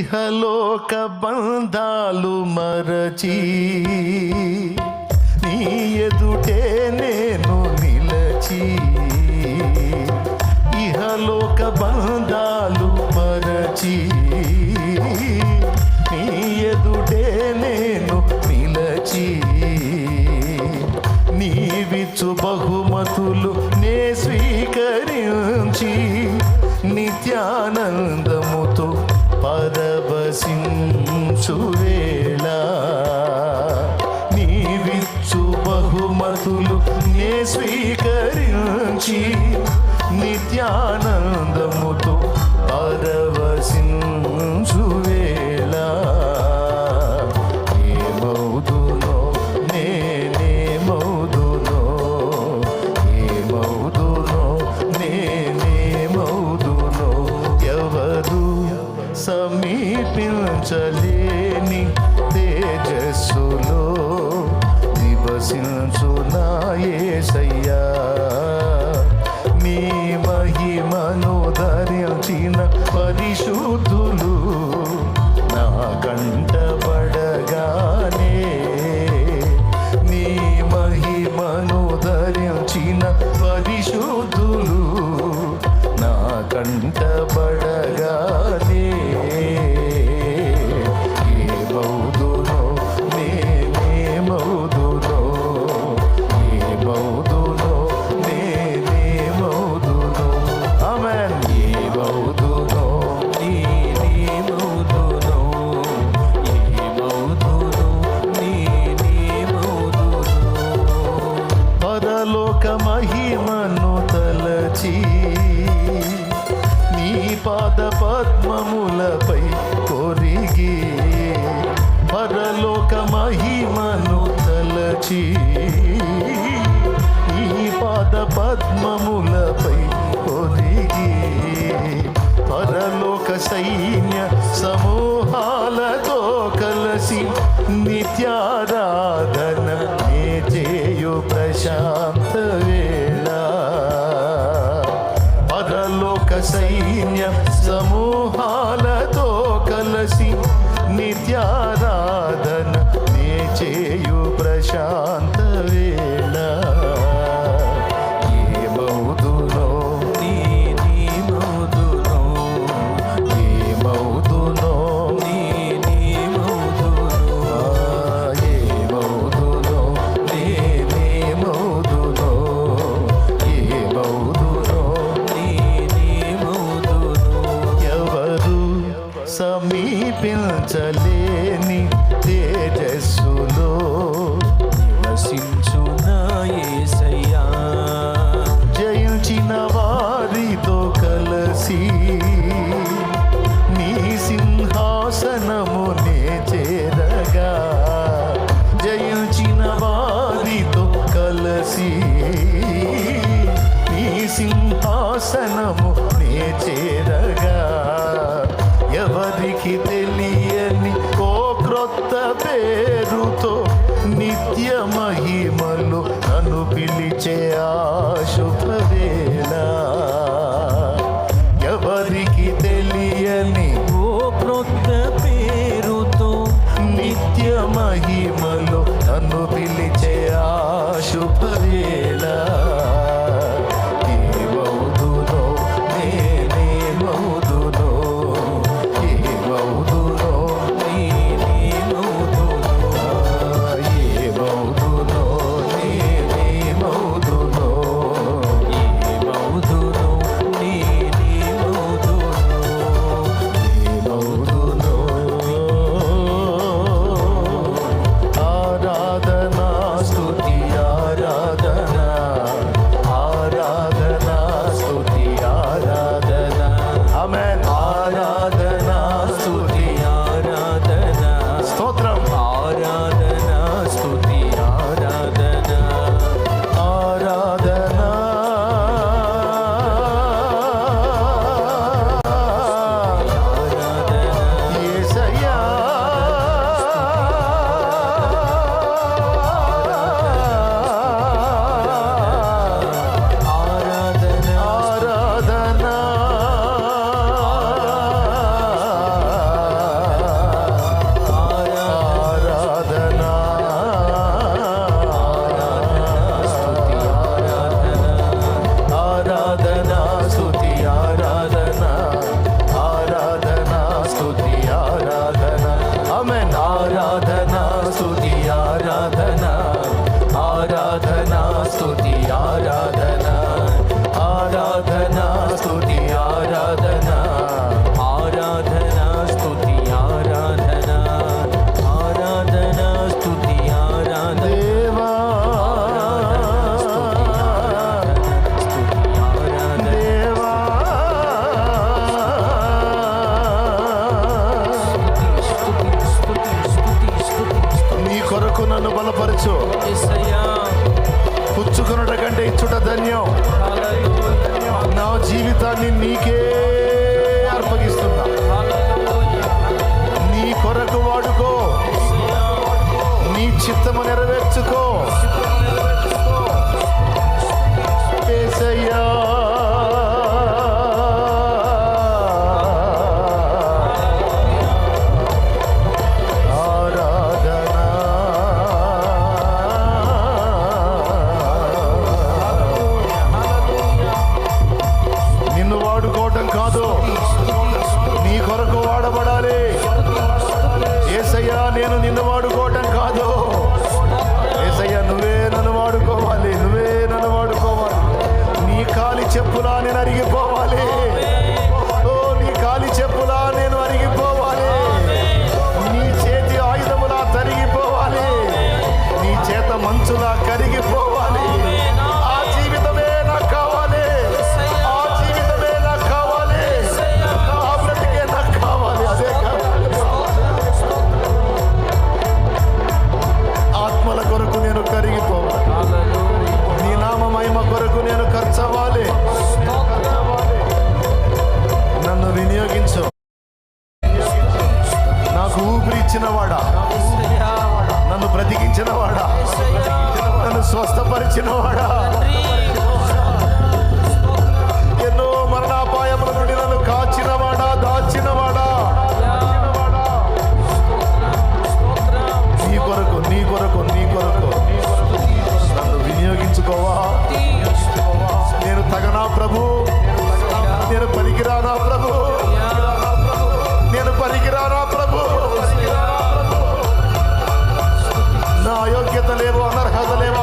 ఇహలోక బంధాలు మరచి నీ ఎదుటే పరసించువేళ నీవిచ్చు బహుమతులు నే స్వీకరించి నిత్యానందము వర్ణించలేని తేజస్సులో నివసించు నాయసయ్యా మీ మహిమను ధరించిన పరిశుద్ధులు पद पद्म परलोक सैन्य समूहाल तो कल नित्याराधन चेयु प्रशांत वेला। परलोक सैन्य समूहाल तो कल नित्या నీ आराधना स्तुति आराधना కొరకు నన్ను బలపరచు. పుచ్చుకున్నట కంటే ఇచ్చుట ధన్యం. నా జీవితాన్ని నీకే అర్పగిస్తున్నా. నీ కొరకు వాడుకో. నీ చిత్తము నెరవేర్చుకో. విడిచినవాడా ఎన్నో మరణాపాయముల నుండి నన్ను కాచినవాడా దాచినవాడా? నీ కొరకు నీ కొరకు నీ కొరకు నన్ను వినియోగించుకోవా? నేను తగనా ప్రభు. నేను పనికిరానా ప్రభు. నేను పనికిరానా ప్రభు. నా అయోగ్యత లేవు అనర్హత లేవా